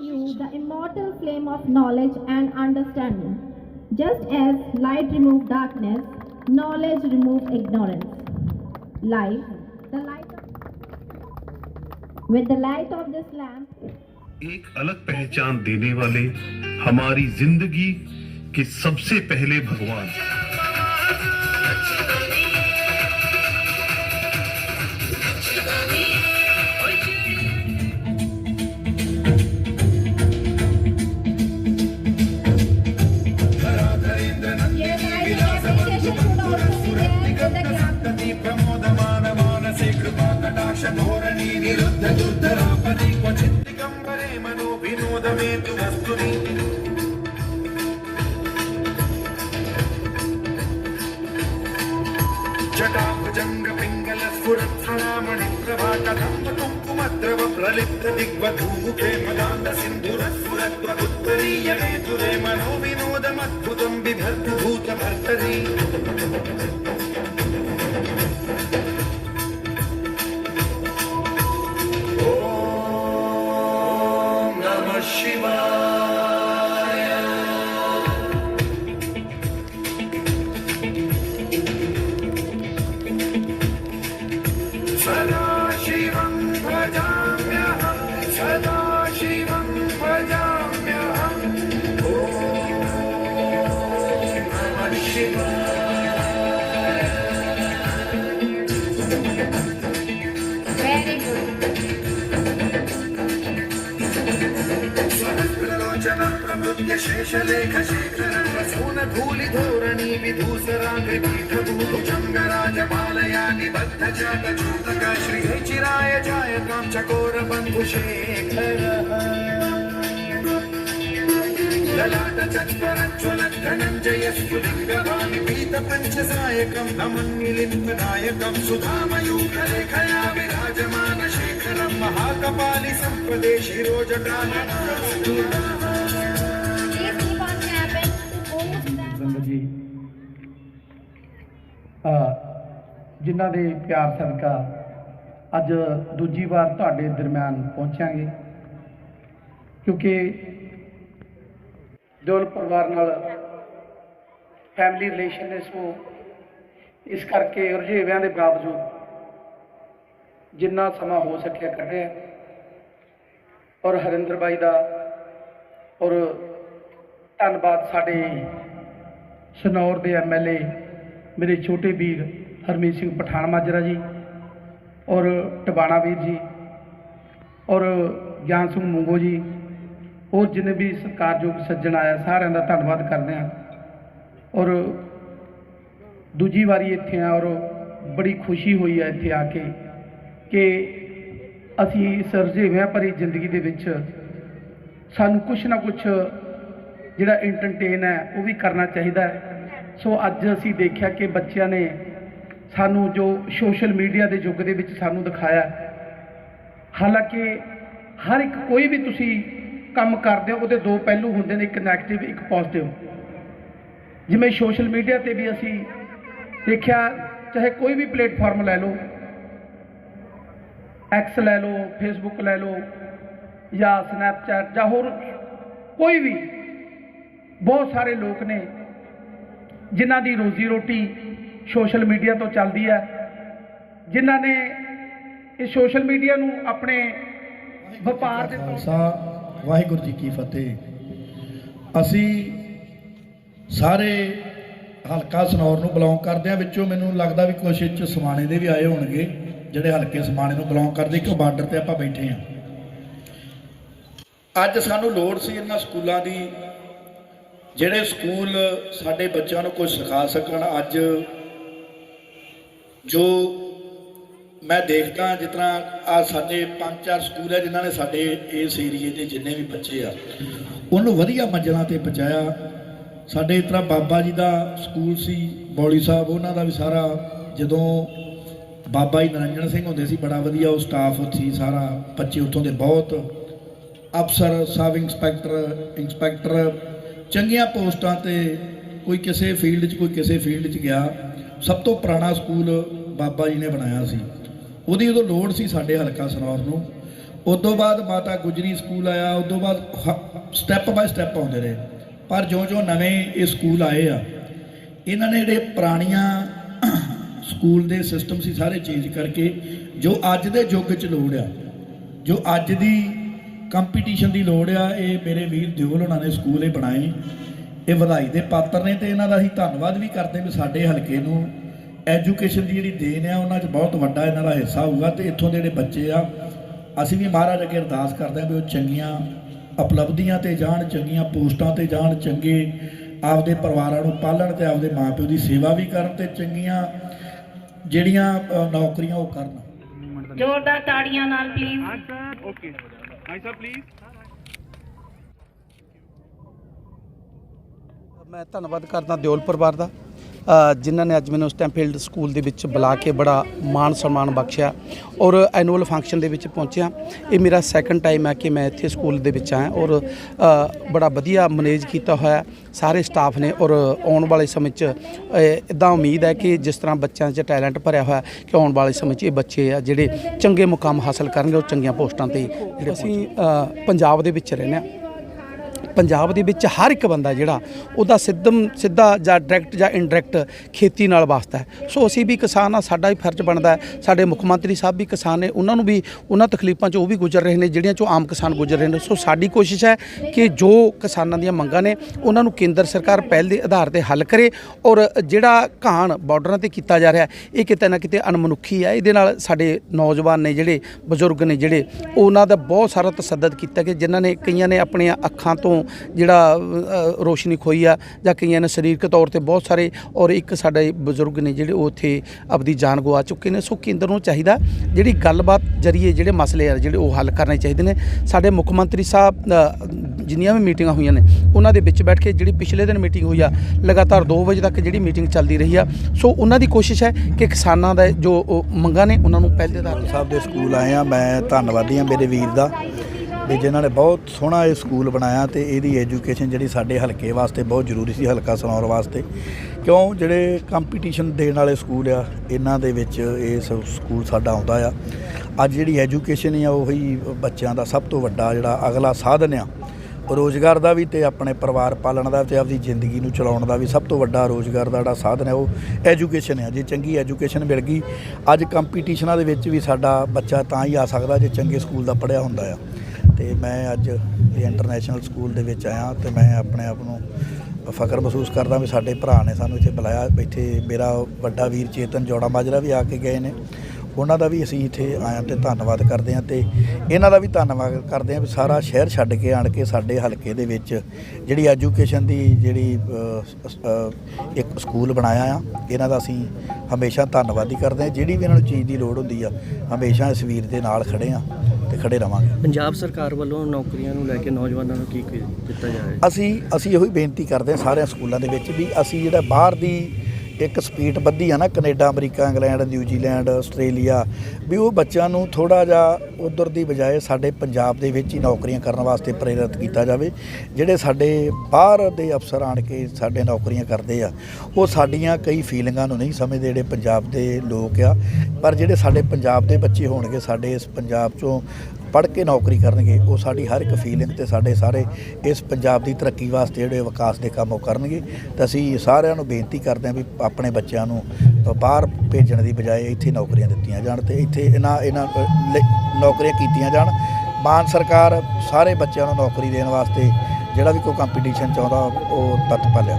you the immortal flame of knowledge and understanding. Just as light removes darkness, knowledge removes ignorance. Light, the light of, with the light of this lamp, एक अलग पहचान देने वाले हमारी ज़िंदगी के सबसे पहले भगवान Yes, I think appreciation should also be there with the clap. प्रमोदमान मानसे कृपा कटाक्ष धोरणी निरुद्ध दुर्धरापदि क्वचित् दिगम्बरे मनो विनोदमेतु वस्तुनि కదంబ కుంకుమ ద్రవ ప్రలిప్త దిగ్వధూ ప్రేమదాంత సింధుర సురత్వపుత్తరీయ రేతురే మనో వినోదమద్భుతం బిభర్తి భూత భర్తరీ. శేషలేఖశేఖరసౌన భూలి ధోరణి విధూసరాంగరాజమాలయా నిబద్ధ జాతచూతక శ్రీ చిరాయ జాయ కాంచకోర బంధుశేఖర లలాట చత్వరజ్వలఘనంజయస్ఫులింగవాణి పీత పంచసాయకం నమన్మిలింపనాయకం సుధామయూఖలేఖయా విరాజమాన శేఖరం మహాకపాలి సంపదే శిరోజకాల ਜਿਨ੍ਹਾਂ ਦੇ ਪਿਆਰ ਸਦਕਾ ਅੱਜ ਦੂਜੀ ਵਾਰ ਤੁਹਾਡੇ ਦਰਮਿਆਨ ਪਹੁੰਚਾਂਗੇ। ਕਿਉਂਕਿ ਦਿਲ ਪਰਿਵਾਰ ਨਾਲ ਫੈਮਿਲੀ ਰਿਲੇਸ਼ਨ ਇਸ ਨੂੰ ਇਸ ਕਰਕੇ ਰੁਝੇਵਿਆਂ ਦੇ ਬਾਵਜੂਦ ਜਿੰਨਾ ਸਮਾਂ ਹੋ ਸਕਿਆ ਕੱਢਿਆ ਔਰ ਹਰਿੰਦਰ ਬਾਈ ਦਾ ਔਰ ਧੰਨਵਾਦ ਸਾਡੇ ਸਨੌਰ ਦੇ ਐਮਐਲਏ ਮੇਰੇ ਛੋਟੇ ਵੀਰ ਹਰਮੀਤ ਸਿੰਘ ਪਠਾਨ ਮਾਜਰਾ ਜੀ ਔਰ ਟਬਾਣਾ ਵੀਰ ਜੀ ਔਰ ਗਿਆਨ ਸਿੰਘ ਮੁੰਗੋ ਜੀ ਔਰ ਜਿੰਨੇ ਵੀ ਸਤਿਕਾਰਯੋਗ ਸੱਜਣ ਆਇਆ, ਸਾਰਿਆਂ ਦਾ ਧੰਨਵਾਦ ਕਰਦੇ ਹਾਂ। ਔਰ ਦੂਜੀ ਵਾਰੀ ਇੱਥੇ ਆ ਔਰ ਬੜੀ ਖੁਸ਼ੀ ਹੋਈ ਹੈ ਇੱਥੇ ਆ ਕੇ ਕਿ ਅਸੀਂ ਇਸ ਰੁਝੇਵਿਆਂ ਭਰੀ ਜ਼ਿੰਦਗੀ ਦੇ ਵਿੱਚ ਸਾਨੂੰ ਕੁਛ ਨਾ ਕੁਛ ਜਿਹੜਾ ਐਂਟਰਟੇਨ ਹੈ, ਉਹ ਵੀ ਕਰਨਾ ਚਾਹੀਦਾ ਹੈ। ਸੋ ਅੱਜ ਅਸੀਂ ਦੇਖਿਆ ਕਿ ਬੱਚਿਆਂ ਨੇ ਸਾਨੂੰ ਜੋ ਸੋਸ਼ਲ ਮੀਡੀਆ ਦੇ ਯੁੱਗ ਦੇ ਵਿੱਚ ਸਾਨੂੰ ਦਿਖਾਇਆ, ਹਾਲਾਂਕਿ ਹਰ ਇੱਕ ਕੋਈ ਵੀ ਤੁਸੀਂ ਕੰਮ ਕਰਦੇ ਹੋ, ਉਹਦੇ ਦੋ ਪਹਿਲੂ ਹੁੰਦੇ ਨੇ, ਇੱਕ 네ਗੇਟਿਵ ਇੱਕ ਪੋਜ਼ਿਟਿਵ ਜਿਵੇਂ ਸੋਸ਼ਲ ਮੀਡੀਆ ਤੇ ਵੀ ਅਸੀਂ ਦੇਖਿਆ, ਚਾਹੇ ਕੋਈ ਵੀ ਪਲੇਟਫਾਰਮ ਲੈ ਲਓ ਐਕਸ ਲੈ ਲਓ ਫੇਸਬੁੱਕ ਲੈ ਲਓ, ਜਾਂ ਸਨੈਪਚੈਟ ਜਾਂ ਹੋਰ ਕੋਈ ਵੀ, ਬਹੁਤ ਸਾਰੇ ਲੋਕ ਨੇ ਜਿਨ੍ਹਾਂ ਦੀ ਰੋਜ਼ੀ ਰੋਟੀ ਸੋਸ਼ਲ ਮੀਡੀਆ ਤੋਂ ਚੱਲਦੀ ਹੈ, ਜਿਨ੍ਹਾਂ ਨੇ ਇਹ ਸੋਸ਼ਲ ਮੀਡੀਆ ਨੂੰ ਆਪਣੇ ਵਪਾਰ ਦੇ ਤੌਰ ਖਾਲਸਾ, ਵਾਹਿਗੁਰੂ ਜੀ ਕੀ ਫਤਿਹ। ਅਸੀਂ ਸਾਰੇ ਹਲਕਾ ਸਨੌਰ ਨੂੰ ਬਿਲੋਂਗ ਕਰਦੇ ਆ ਵਿੱਚੋਂ ਮੈਨੂੰ ਲੱਗਦਾ ਵੀ ਕੁਛ ਇੱਚ ਸਮਾਣੇ ਦੇ ਵੀ ਆਏ ਹੋਣਗੇ, ਜਿਹੜੇ ਹਲਕੇ ਸਮਾਣੇ ਨੂੰ ਬਿਲੋਂਗ ਕਰਦੇ। ਇੱਕ ਬਾਰਡਰ ਤੇ ਆਪਾਂ ਬੈਠੇ ਆ ਅੱਜ ਸਾਨੂੰ ਲੋੜ ਸੀ ਇਹਨਾਂ ਸਕੂਲਾਂ ਦੀ ਜਿਹੜੇ ਸਕੂਲ ਸਾਡੇ ਬੱਚਿਆਂ ਨੂੰ ਕੁਝ ਸਿਖਾ ਸਕਣ, ਅੱਜ ਜੋ ਮੈਂ ਦੇਖਦਾ ਜਿਸ ਤਰ੍ਹਾਂ ਆ ਸਾਡੇ ਪੰਜ ਚਾਰ ਸਕੂਲ ਹੈ, ਜਿਨ੍ਹਾਂ ਨੇ ਸਾਡੇ ਇਸ ਏਰੀਏ ਦੇ ਜਿੰਨੇ ਵੀ ਬੱਚੇ ਆ, ਉਹਨੂੰ ਵਧੀਆ ਮੰਜ਼ਲਾਂ ਤੇ ਪਹੁੰਚਾਇਆ। ਸਾਡੇ ਇਸ ਤਰ੍ਹਾਂ ਬਾਬਾ ਜੀ ਦਾ ਸਕੂਲ ਸੀ, ਬੌਲੀ ਸਾਹਿਬ, ਉਹਨਾਂ ਦਾ ਵੀ ਸਾਰਾ ਜਦੋਂ ਬਾਬਾ ਜੀ ਨਰਿੰਜਨ ਸਿੰਘ ਹੁੰਦੇ ਸੀ, ਬੜਾ ਵਧੀਆ ਉਹ ਸਟਾਫ ਸੀ ਸਾਰਾ, ਬੱਚੇ ਉੱਥੋਂ ਦੇ ਬਹੁਤ ਅਫਸਰ ਸਬ ਇੰਸਪੈਕਟਰ ਇੰਸਪੈਕਟਰ ਚੰਗੀਆਂ ਪੋਸਟਾਂ ਤੇ ਕੋਈ ਕਿਸੇ ਫੀਲਡ 'ਚ, ਕੋਈ ਕਿਸੇ ਫੀਲਡ 'ਚ ਗਿਆ, ਸਭ ਤੋਂ ਪੁਰਾਣਾ ਸਕੂਲ ਬਾਬਾ ਜੀ ਨੇ ਬਣਾਇਆ ਸੀ। ਉਹਦੀ ਉਦੋਂ ਲੋੜ ਸੀ ਸਾਡੇ ਹਲਕਾ ਸਰੌਰ ਨੂੰ। ਉਦੋਂ ਬਾਅਦ ਮਾਤਾ ਗੁਜਰੀ ਸਕੂਲ ਆਇਆ, ਉਦੋਂ ਬਾਅਦ ਸਟੈਪ ਬਾਏ ਸਟੈਪ ਆਉਂਦੇ ਰਹੇ। ਪਰ ਜਿਉਂ-ਜਿਉਂ ਨਵੇਂ ਇਹ ਸਕੂਲ ਆਏ ਆ, ਇਹਨਾਂ ਨੇ ਜਿਹੜੇ ਪੁਰਾਣੀਆਂ ਸਕੂਲ ਦੇ ਸਿਸਟਮ ਸੀ, ਸਾਰੇ ਚੇਂਜ ਕਰਕੇ ਜੋ ਅੱਜ ਦੇ ਯੁੱਗ 'ਚ ਲੋੜ ਆ, ਜੋ ਅੱਜ ਦੀ ਕੰਪੀਟੀਸ਼ਨ ਦੀ ਲੋੜ ਆ ਇਹ ਮੇਰੇ ਵੀਰ ਦਿਓਲ ਉਹਨਾਂ ਨੇ ਸਕੂਲ ਇਹ ਬਣਾਏ। ਇਹ ਵਧਾਈ ਦੇ ਪਾਤਰ ਨੇ ਤੇ ਇਹਨਾਂ ਦਾ ਅਸੀਂ ਧੰਨਵਾਦ ਵੀ ਕਰਦੇ ਵੀ ਸਾਡੇ ਹਲਕੇ ਨੂੰ ਐਜੂਕੇਸ਼ਨ ਦੀ ਜਿਹੜੀ ਦੇਣ ਆ ਉਹਨਾਂ 'ਚ ਬਹੁਤ ਵੱਡਾ ਇਹਨਾਂ ਦਾ ਹਿੱਸਾ ਹੋਊਗਾ ਤੇ ਇੱਥੋਂ ਦੇ ਜਿਹੜੇ ਬੱਚੇ ਆ ਅਸੀਂ ਵੀ ਮਹਾਰਾਜ ਅੱਗੇ ਅਰਦਾਸ ਕਰਦੇ ਹਾਂ ਵੀ ਉਹ ਚੰਗੀਆਂ ਉਪਲਬਧੀਆਂ ਤੇ ਜਾਣ ਚੰਗੀਆਂ ਪੋਸਟਾਂ ਤੇ ਜਾਣ ਚੰਗੇ ਆਪਦੇ ਪਰਿਵਾਰਾਂ ਨੂੰ ਪਾਲਣ ਤੇ ਆਪਦੇ ਮਾਪਿਓ ਦੀ ਸੇਵਾ ਵੀ ਕਰਨ ਤੇ ਚੰਗੀਆਂ ਜਿਹੜੀਆਂ ਨੌਕਰੀਆਂ ਉਹ ਕਰਨ। ਜ਼ੋਰਦਾਰ ਤਾੜੀਆਂ ਨਾਲ please okay Bhai Sahib please ਮੈਂ ਧੰਨਵਾਦ ਕਰਦਾ ਦਿਓਲ ਪਰਿਵਾਰ ਦਾ। ਜਿਨ੍ਹਾਂ ਨੇ ਅੱਜ ਮੈਨੂੰ ਸਟੈਂਫੀਲਡ ਸਕੂਲ ਦੇ ਵਿੱਚ ਬੁਲਾ ਕੇ ਬੜਾ ਮਾਣ ਸਨਮਾਨ ਬਖਸ਼ਿਆ ਔਰ ਐਨੂਅਲ ਫੰਕਸ਼ਨ ਦੇ ਵਿੱਚ ਪਹੁੰਚਿਆ। ਇਹ ਮੇਰਾ ਸੈਕੰਡ ਟਾਈਮ ਹੈ ਕਿ ਮੈਂ ਇੱਥੇ ਸਕੂਲ ਦੇ ਵਿੱਚ ਆਇਆ ਔਰ ਬੜਾ ਵਧੀਆ ਮੈਨੇਜ ਕੀਤਾ ਹੋਇਆ ਸਾਰੇ ਸਟਾਫ ਨੇ ਔਰ ਆਉਣ ਵਾਲੇ ਸਮੇਂ 'ਚ ਇਦਾਂ ਉਮੀਦ ਹੈ ਕਿ ਜਿਸ ਤਰ੍ਹਾਂ ਬੱਚਿਆਂ 'ਚ ਟੈਲੈਂਟ ਭਰਿਆ ਹੋਇਆ ਕਿ ਆਉਣ ਵਾਲੇ ਸਮੇਂ 'ਚ ਇਹ ਬੱਚੇ ਆ ਜਿਹੜੇ ਚੰਗੇ ਮੁਕਾਮ ਹਾਸਲ ਕਰਨਗੇ ਔਰ ਚੰਗੀਆਂ ਪੋਸਟਾਂ ਤੇ ਜਿਹੜੇ ਅਸੀਂ ਪੰਜਾਬ ਦੇ ਵਿੱਚ ਰਹਿੰਦੇ ਹਾਂ। ਪੰਜਾਬ ਦੇ ਵਿੱਚ ਹਰ ਇੱਕ ਬੰਦਾ ਜਿਹੜਾ, ਉਹਦਾ ਸਿੱਧਮ, ਸਿੱਧਾ ਜਾਂ ਡਾਇਰੈਕਟ ਜਾਂ ਇਨਡਾਇਰੈਕਟ ਖੇਤੀ ਨਾਲ ਵਾਸਤਾ ਹੈ। ਸੋ ਅਸੀਂ ਵੀ ਕਿਸਾਨ ਆ ਸਾਡਾ ਵੀ ਫਰਜ਼ ਬਣਦਾ ਹੈ। ਸਾਡੇ ਮੁੱਖ ਮੰਤਰੀ ਸਾਹਿਬ ਵੀ ਕਿਸਾਨ ਨੇ, ਉਹਨਾਂ ਨੂੰ ਵੀ, ਉਹਨਾਂ ਤਕਲੀਫਾਂ 'ਚ ਉਹ ਵੀ ਗੁਜ਼ਰ ਰਹੇ ਨੇ, ਜਿਹੜੀਆਂ 'ਚੋਂ ਆਮ ਕਿਸਾਨ ਗੁਜ਼ਰ ਰਹੇ ਨੇ। ਸੋ ਸਾਡੀ ਕੋਸ਼ਿਸ਼ ਹੈ ਕਿ ਜੋ ਕਿਸਾਨਾਂ ਦੀਆਂ ਮੰਗਾਂ ਨੇ, ਉਹਨਾਂ ਨੂੰ ਕੇਂਦਰ ਸਰਕਾਰ ਪਹਿਲ ਦੇ ਆਧਾਰ ਤੇ ਹੱਲ ਕਰੇ ਔਰ ਜਿਹੜਾ ਘਾਣ ਬਾਰਡਰਾਂ ਤੇ ਕੀਤਾ ਜਾ ਰਿਹਾ ਇਹ ਕਿਤੇ ਨਾ ਕਿਤੇ ਅਣਮਨੁੱਖੀ ਹੈ। ਇਹਦੇ ਨਾਲ ਸਾਡੇ ਨੌਜਵਾਨ ਨੇ ਜਿਹੜੇ, ਬਜ਼ੁਰਗ ਨੇ ਜਿਹੜੇ, ਉਹਨਾਂ ਦਾ ਬਹੁਤ ਸਾਰਾ ਤਸੱਦਦ ਕੀਤਾ ਕਿ ਜਿਨ੍ਹਾਂ ਨੇ ਕਈਆਂ ਨੇ ਆਪਣੀਆਂ ਅੱਖਾਂ ਤੋਂ ਜਿਹੜਾ ਰੋਸ਼ਨੀ ਖੋਈ ਆ ਜਾਂ ਕਈਆਂ ਨੇ ਸਰੀਰਕ ਤੌਰ ਤੇ ਬਹੁਤ ਸਾਰੇ ਔਰ ਇੱਕ ਸਾਡੇ ਬਜ਼ੁਰਗ ਨੇ ਜਿਹੜੇ ਉਹ ਉੱਥੇ ਆਪਦੀ ਜਾਨ ਗਵਾ ਚੁੱਕੇ ਨੇ। ਸੋ ਕੇਂਦਰ ਨੂੰ ਚਾਹੀਦਾ ਜਿਹੜੀ ਗੱਲਬਾਤ ਜਰੀਏ ਜਿਹੜੇ ਮਸਲੇ ਆ ਜਿਹੜੇ ਉਹ ਹੱਲ ਕਰਨੇ ਚਾਹੀਦੇ ਨੇ। ਸਾਡੇ ਮੁੱਖ ਮੰਤਰੀ ਸਾਹਿਬ ਜਿੰਨੀਆਂ ਵੀ ਮੀਟਿੰਗਾਂ ਹੋਈਆਂ ਨੇ, ਉਹਨਾਂ ਦੇ ਵਿੱਚ ਬੈਠ ਕੇ ਜਿਹੜੀ ਪਿਛਲੇ ਦਿਨ ਮੀਟਿੰਗ ਹੋਈ ਆ, ਲਗਾਤਾਰ 2 ਵਜੇ ਤੱਕ ਜਿਹੜੀ ਮੀਟਿੰਗ ਚੱਲਦੀ ਰਹੀ ਆ। ਸੋ ਉਹਨਾਂ ਦੀ ਕੋਸ਼ਿਸ਼ ਹੈ ਕਿ ਕਿਸਾਨਾਂ ਦਾ ਜੋ ਉਹ ਮੰਗਾਂ ਨੇ, ਉਹਨਾਂ ਨੂੰ ਪਹਿਲੇ ਦੇ ਸਾਹਿਬ ਦੇ ਸਕੂਲ ਆਏ ਆ, ਮੈਂ ਧੰਨਵਾਦੀ ਆ ਮੇਰੇ ਵੀਰ ਦਾ। ਵੀ ਜਿਨ੍ਹਾਂ ਨੇ ਬਹੁਤ ਸੋਹਣਾ ਇਹ ਸਕੂਲ ਬਣਾਇਆ ਤੇ ਇਹਦੀ ਐਜੂਕੇਸ਼ਨ ਜਿਹੜੀ ਸਾਡੇ ਹਲਕੇ ਵਾਸਤੇ ਬਹੁਤ ਜ਼ਰੂਰੀ ਸੀ ਹਲਕਾ ਸਨੌਰ ਵਾਸਤੇ। ਕਿਉਂ? ਜਿਹੜੇ ਕੰਪੀਟੀਸ਼ਨ ਦੇਣ ਵਾਲੇ ਸਕੂਲ ਆ ਇਹਨਾਂ ਦੇ ਵਿੱਚ ਇਹ ਸਕੂਲ ਸਾਡਾ ਆਉਂਦਾ ਆ। ਅੱਜ ਜਿਹੜੀ ਐਜੂਕੇਸ਼ਨ ਆ ਉਹੀ ਬੱਚਿਆਂ ਦਾ ਸਭ ਤੋਂ ਵੱਡਾ ਜਿਹੜਾ ਅਗਲਾ ਸਾਧਨ ਆ। ਰੋਜ਼ਗਾਰ ਦਾ ਵੀ ਤੇ ਆਪਣੇ ਪਰਿਵਾਰ ਪਾਲਣ ਦਾ ਤੇ ਆਪਦੀ ਜ਼ਿੰਦਗੀ ਨੂੰ ਚਲਾਉਣ ਦਾ ਵੀ ਸਭ ਤੋਂ ਵੱਡਾ ਰੋਜ਼ਗਾਰ ਦਾ ਜਿਹੜਾ ਸਾਧਨ ਹੈ ਉਹ ਐਜੂਕੇਸ਼ਨ ਹੈ ਜੇ ਚੰਗੀ ਐਜੂਕੇਸ਼ਨ ਮਿਲ ਗਈ ਅੱਜ ਕੰਪੀਟੀਸ਼ਨਾਂ ਦੇ ਵਿੱਚ ਵੀ ਸਾਡਾ ਬੱਚਾ ਤਾਂ ਹੀ ਆ ਸਕਦਾ ਜੇ ਚੰਗੇ ਸਕੂਲ ਦਾ ਪੜ੍ਹਿਆ ਹੁੰਦਾ ਆ। ਤੇ ਮੈਂ ਅੱਜ ਇੰਟਰਨੈਸ਼ਨਲ ਸਕੂਲ ਦੇ ਵਿੱਚ ਆਇਆ ਤੇ ਮੈਂ ਆਪਣੇ ਆਪ ਨੂੰ ਫਖਰ ਮਹਿਸੂਸ ਕਰਦਾ ਵੀ ਸਾਡੇ ਭਰਾ ਨੇ ਸਾਨੂੰ ਇੱਥੇ ਬੁਲਾਇਆ, ਇੱਥੇ ਮੇਰਾ ਵੱਡਾ ਵੀਰ ਚੇਤਨ ਜੋੜਾ ਮਾਜਰਾ ਵੀ ਆ ਕੇ ਗਏ ਨੇ। ਉਹਨਾਂ ਦਾ ਵੀ ਅਸੀਂ ਇੱਥੇ ਆਇਆ ਤੇ ਧੰਨਵਾਦ ਕਰਦੇ ਹਾਂ ਤੇ ਇਹਨਾਂ ਦਾ ਵੀ ਧੰਨਵਾਦ ਕਰਦੇ ਹਾਂ ਵੀ ਸਾਰਾ ਸ਼ਹਿਰ ਛੱਡ ਕੇ ਆਣ ਕੇ ਸਾਡੇ ਹਲਕੇ ਦੇ ਵਿੱਚ ਜਿਹੜੀ ਐਜੂਕੇਸ਼ਨ ਦੀ ਜਿਹੜੀ ਇੱਕ ਸਕੂਲ ਬਣਾਇਆ ਆ, ਇਹਨਾਂ ਦਾ ਅਸੀਂ ਹਮੇਸ਼ਾ ਧੰਨਵਾਦੀ ਕਰਦੇ ਹਾਂ। ਜਿਹੜੀ ਵੀ ਇਹਨਾਂ ਨੂੰ ਚੀਜ਼ ਦੀ ਲੋੜ ਹੁੰਦੀ ਆ, ਹਮੇਸ਼ਾ ਇਸ ਵੀਰ ਦੇ ਨਾਲ ਖੜੇ ਆ ਤੇ ਖੜੇ ਰਵਾਂਗੇ। ਪੰਜਾਬ ਸਰਕਾਰ ਵੱਲੋਂ ਨੌਕਰੀਆਂ ਨੂੰ ਲੈ ਕੇ ਨੌਜਵਾਨਾਂ ਨੂੰ ਕੀ ਕੀ ਦਿੱਤਾ ਜਾ ਰਿਹਾ ਅਸੀਂ ਅਸੀਂ ਇਹੋ ਹੀ ਬੇਨਤੀ ਕਰਦੇ ਹਾਂ ਸਾਰਿਆਂ ਸਕੂਲਾਂ ਦੇ ਵਿੱਚ ਵੀ ਅਸੀਂ ਜਿਹੜਾ ਬਾਹਰ ਦੀ ਇੱਕ ਸਪੀਡ ਵੱਧੀ ਆ ਨਾ Canada, America, England, New Zealand, Australia, ਵੀ ਉਹ ਬੱਚਿਆਂ ਨੂੰ ਥੋੜਾ ਜਿਹਾ ਉਧਰ ਦੀ ਬਜਾਏ ਸਾਡੇ ਪੰਜਾਬ ਦੇ ਵਿੱਚ ਹੀ ਨੌਕਰੀਆਂ ਕਰਨ ਵਾਸਤੇ ਪ੍ਰੇਰਿਤ ਕੀਤਾ ਜਾਵੇ। ਜਿਹੜੇ ਸਾਡੇ ਬਾਹਰ ਦੇ ਅਫਸਰ ਆਣ ਕੇ ਸਾਡੇ ਨੌਕਰੀਆਂ ਕਰਦੇ ਆ, ਉਹ ਸਾਡੀਆਂ ਕਈ ਫੀਲਿੰਗਾਂ ਨੂੰ ਨਹੀਂ ਸਮਝਦੇ, ਜਿਹੜੇ ਪੰਜਾਬ ਦੇ ਲੋਕ ਆ। ਪਰ ਜਿਹੜੇ ਸਾਡੇ ਪੰਜਾਬ ਦੇ ਬੱਚੇ ਹੋਣਗੇ, ਸਾਡੇ ਇਸ ਪੰਜਾਬ ਚੋਂ ਪੜ੍ਹ ਕੇ ਨੌਕਰੀ ਕਰਨਗੇ ਉਹ ਸਾਡੀ ਹਰ ਇੱਕ ਫੀਲਿੰਗ ਤੇ ਸਾਡੇ ਸਾਰੇ ਇਸ ਪੰਜਾਬ ਦੀ ਤਰੱਕੀ ਵਾਸਤੇ ਜਿਹੜੇ ਵਿਕਾਸ ਦੇ ਕੰਮ ਉਹ ਕਰਨਗੇ। ਤਾਂ ਅਸੀਂ ਸਾਰਿਆਂ ਨੂੰ ਬੇਨਤੀ ਕਰਦੇ ਹਾਂ ਵੀ ਆਪਣੇ ਬੱਚਿਆਂ ਨੂੰ ਬਾਹਰ ਭੇਜਣ ਦੀ ਬਜਾਏ ਇੱਥੇ ਨੌਕਰੀਆਂ ਦਿੱਤੀਆਂ ਜਾਣ ਤੇ ਇੱਥੇ ਇਹਨਾਂ ਇਹਨਾਂ ਅ, ਨੌਕਰੀਆਂ ਕੀਤੀਆਂ ਜਾਣ। ਮਾਨ ਸਰਕਾਰ ਸਾਰੇ ਬੱਚਿਆਂ ਨੂੰ ਨੌਕਰੀ ਦੇਣ ਵਾਸਤੇ ਜਿਹੜਾ ਵੀ ਕੋਈ ਕੰਪੀਟੀਸ਼ਨ ਚਾਹੁੰਦਾ ਉਹ ਤਤਪਰ ਲਿਆ